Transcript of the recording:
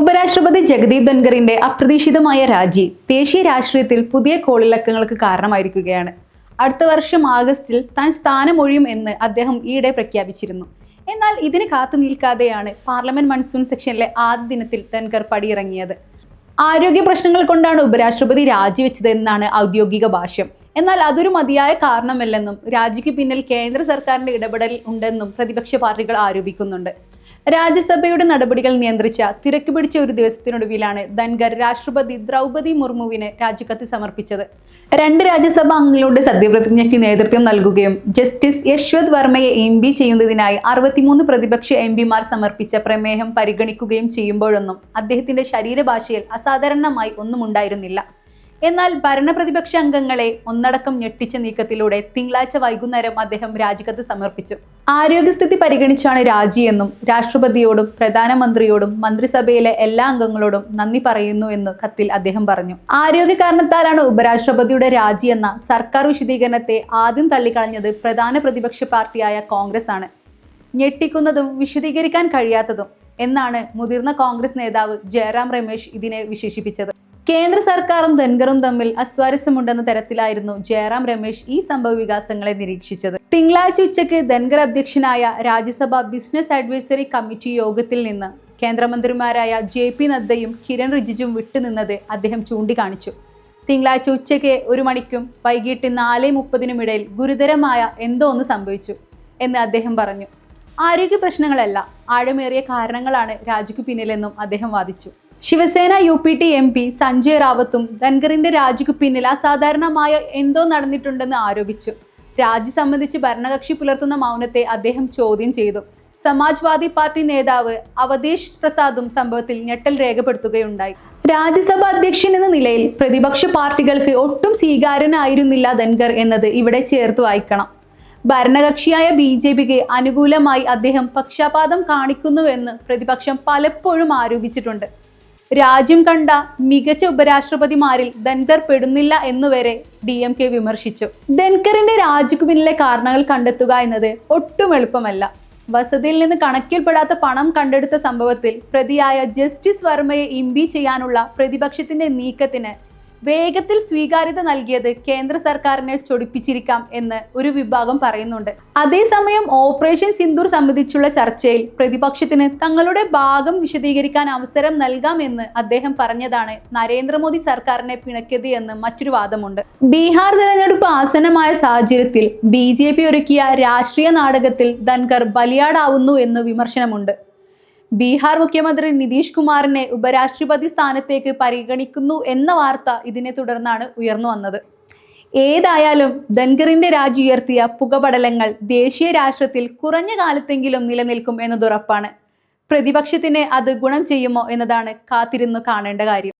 ഉപരാഷ്ട്രപതി ജഗദീപ് ധൻഖറിന്റെ അപ്രതീക്ഷിതമായ രാജി ദേശീയ രാഷ്ട്രീയത്തിൽ പുതിയ കോളിളക്കങ്ങൾക്ക് കാരണമായിരിക്കുകയാണ്. അടുത്ത വർഷം ആഗസ്റ്റിൽ താൻ സ്ഥാനമൊഴിയും എന്ന് അദ്ദേഹം ഈയിടെ പ്രഖ്യാപിച്ചിരുന്നു. എന്നാൽ ഇതിന് കാത്തു നിൽക്കാതെയാണ് പാർലമെന്റ് മൺസൂൺ സെക്ഷനിലെ ആദ്യ ദിനത്തിൽ ധൻഖർ പടിയിറങ്ങിയത്. ആരോഗ്യ പ്രശ്നങ്ങൾ കൊണ്ടാണ് ഉപരാഷ്ട്രപതി രാജിവെച്ചത് എന്നാണ് ഔദ്യോഗിക ഭാഷ്യം. എന്നാൽ അതൊരു മതിയായ കാരണമല്ലെന്നും രാജിക്ക് പിന്നിൽ കേന്ദ്ര സർക്കാരിന്റെ ഇടപെടൽ ഉണ്ടെന്നും പ്രതിപക്ഷ പാർട്ടികൾ ആരോപിക്കുന്നുണ്ട്. രാജ്യസഭയുടെ നടപടികൾ നിയന്ത്രിച്ച തിരക്ക് പിടിച്ച ഒരു ദിവസത്തിനൊടുവിലാണ് ധൻഗർ രാഷ്ട്രപതി ദ്രൗപതി മുർമുവിന് രാജിക്കത്ത് സമർപ്പിച്ചത്. രണ്ട് രാജ്യസഭാ അംഗങ്ങളുടെ സത്യപ്രതിജ്ഞയ്ക്ക് നേതൃത്വം നൽകുകയും ജസ്റ്റിസ് യശ്വത് വർമ്മയെ എം പി ചെയ്യുന്നതിനായി അറുപത്തിമൂന്ന് പ്രതിപക്ഷ എം പിമാർ സമർപ്പിച്ച പ്രമേയം പരിഗണിക്കുകയും ചെയ്യുമ്പോഴൊന്നും അദ്ദേഹത്തിന്റെ ശരീരഭാഷയിൽ അസാധാരണമായി ഒന്നും ഉണ്ടായിരുന്നില്ല എന്നാൽ ഭരണപ്രതിപക്ഷ അംഗങ്ങളെ ഒന്നടക്കം ഞെട്ടിച്ച നീക്കത്തിലൂടെ തിങ്കളാഴ്ച വൈകുന്നേരം അദ്ദേഹം രാജിക്കത്ത് സമർപ്പിച്ചു. ആരോഗ്യസ്ഥിതി പരിഗണിച്ചാണ് രാജിയെന്നും രാഷ്ട്രപതിയോടും പ്രധാനമന്ത്രിയോടും മന്ത്രിസഭയിലെ എല്ലാ അംഗങ്ങളോടും നന്ദി പറയുന്നു എന്ന് കത്തിൽ അദ്ദേഹം പറഞ്ഞു. ആരോഗ്യ കാരണത്താലാണ് ഉപരാഷ്ട്രപതിയുടെ രാജി എന്ന സർക്കാർ വിശദീകരണത്തെ ആദ്യം തള്ളിക്കളഞ്ഞത് പ്രധാന പ്രതിപക്ഷ പാർട്ടിയായ കോൺഗ്രസ് ആണ്. ഞെട്ടിക്കുന്നതും വിശദീകരിക്കാൻ കഴിയാത്തതും എന്നാണ് മുതിർന്ന കോൺഗ്രസ് നേതാവ് ജയറാം രമേശ് ഇതിനെ വിശേഷിപ്പിച്ചത്. കേന്ദ്ര സർക്കാരും ധൻഖറും തമ്മിൽ അസ്വാരസ്യമുണ്ടെന്ന തരത്തിലായിരുന്നു ജയറാം രമേശ് ഈ സംഭവ വികാസങ്ങളെ നിരീക്ഷിച്ചത്. തിങ്കളാഴ്ച ഉച്ചയ്ക്ക് ധൻഖർ അധ്യക്ഷനായ രാജ്യസഭ ബിസിനസ് അഡ്വൈസറി കമ്മിറ്റി യോഗത്തിൽ നിന്ന് കേന്ദ്രമന്ത്രിമാരായ ജെ പി നദ്ദയും കിരൺ റിജിജും വിട്ടുനിന്നത് അദ്ദേഹം ചൂണ്ടിക്കാണിച്ചു. തിങ്കളാഴ്ച ഉച്ചയ്ക്ക് ഒരു മണിക്കും വൈകിട്ട് നാല് മുപ്പതിനും ഇടയിൽ ഗുരുതരമായ എന്തോ ഒന്ന് സംഭവിച്ചു എന്ന് അദ്ദേഹം പറഞ്ഞു. ആരോഗ്യ പ്രശ്നങ്ങളല്ല ആഴമേറിയ കാരണങ്ങളാണ് രാജ്യക്കു പിന്നിലെന്നും അദ്ദേഹം വാദിച്ചു. Shivsena U P T M P Sanjay റാവത്തും ധൻഖറിന്റെ രാജിക്കു പിന്നിൽ അസാധാരണമായ എന്തോ നടന്നിട്ടുണ്ടെന്ന് ആരോപിച്ചു. രാജി സംബന്ധിച്ച് ഭരണകക്ഷി പുലർത്തുന്ന മൗനത്തെ അദ്ദേഹം ചോദ്യം ചെയ്തു. സമാജ്വാദി പാർട്ടി നേതാവ് അവധേഷ് പ്രസാദും സംഭവത്തിൽ ഞെട്ടൽ രേഖപ്പെടുത്തുകയുണ്ടായി. രാജ്യസഭ അധ്യക്ഷൻ എന്ന നിലയിൽ പ്രതിപക്ഷ പാർട്ടികൾക്ക് ഒട്ടും സ്വീകാര്യനായിരുന്നില്ല ധൻഖർ എന്നത് ഇവിടെ ചേർത്ത് വായിക്കണം. ഭരണകക്ഷിയായ ബി ജെ പിക്ക് അനുകൂലമായി അദ്ദേഹം പക്ഷപാതം കാണിക്കുന്നുവെന്ന് പ്രതിപക്ഷം പലപ്പോഴും ആരോപിച്ചിട്ടുണ്ട്. രാജ്യം കണ്ട മികച്ച ഉപരാഷ്ട്രപതിമാരിൽ ധൻകർ പെടുന്നില്ല എന്നുവരെ ഡി എം കെ വിമർശിച്ചു. ധൻകറിന്റെ രാജിക്കു പിന്നിലെ കാരണങ്ങൾ കണ്ടെത്തുക എന്നത് ഒട്ടും എളുപ്പമല്ല. വസതിയിൽ നിന്ന് കണക്കിൽപ്പെടാത്ത പണം കണ്ടെടുത്ത സംഭവത്തിൽ പ്രതിയായ ജസ്റ്റിസ് വർമ്മയെ ഇംപീ ചെയ്യാനുള്ള പ്രതിപക്ഷത്തിന്റെ നീക്കത്തിന് വേഗത്തിൽ സ്വീകാര്യത നൽകിയത് കേന്ദ്ര സർക്കാരിനെ ചൊടിപ്പിച്ചിരിക്കാം എന്ന് ഒരു വിഭാഗം പറയുന്നുണ്ട്. അതേസമയം ഓപ്പറേഷൻ സിന്ദൂർ സംബന്ധിച്ചുള്ള ചർച്ചയിൽ പ്രതിപക്ഷത്തിന് തങ്ങളുടെ ഭാഗം വിശദീകരിക്കാൻ അവസരം നൽകാമെന്ന് അദ്ദേഹം പറഞ്ഞതാണ് നരേന്ദ്രമോദി സർക്കാരിനെ പിണക്കിയത് എന്ന് മറ്റൊരു വാദമുണ്ട്. ബീഹാർ തിരഞ്ഞെടുപ്പ് ആസന്നമായ സാഹചര്യത്തിൽ ബി ജെ പി ഒരുക്കിയ രാഷ്ട്രീയ നാടകത്തിൽ ധൻകർ ബലിയാടാവുന്നു എന്ന് വിമർശനമുണ്ട്. ബീഹാർ മുഖ്യമന്ത്രി നിതീഷ് കുമാറിനെ ഉപരാഷ്ട്രപതി സ്ഥാനത്തേക്ക് പരിഗണിക്കുന്നു എന്ന വാർത്ത ഇതിനെ തുടർന്നാണ് ഉയർന്നു വന്നത്. ഏതായാലും ധൻഖറിന്റെ രാജി ഉയർത്തിയ പുകപടലങ്ങൾ ദേശീയ രാഷ്ട്രത്തിൽ കുറഞ്ഞ കാലത്തെങ്കിലും നിലനിൽക്കും എന്നതുറപ്പാണ്. പ്രതിപക്ഷത്തിന് അത് ഗുണം ചെയ്യുമോ എന്നതാണ് കാത്തിരുന്നു കാണേണ്ട കാര്യം.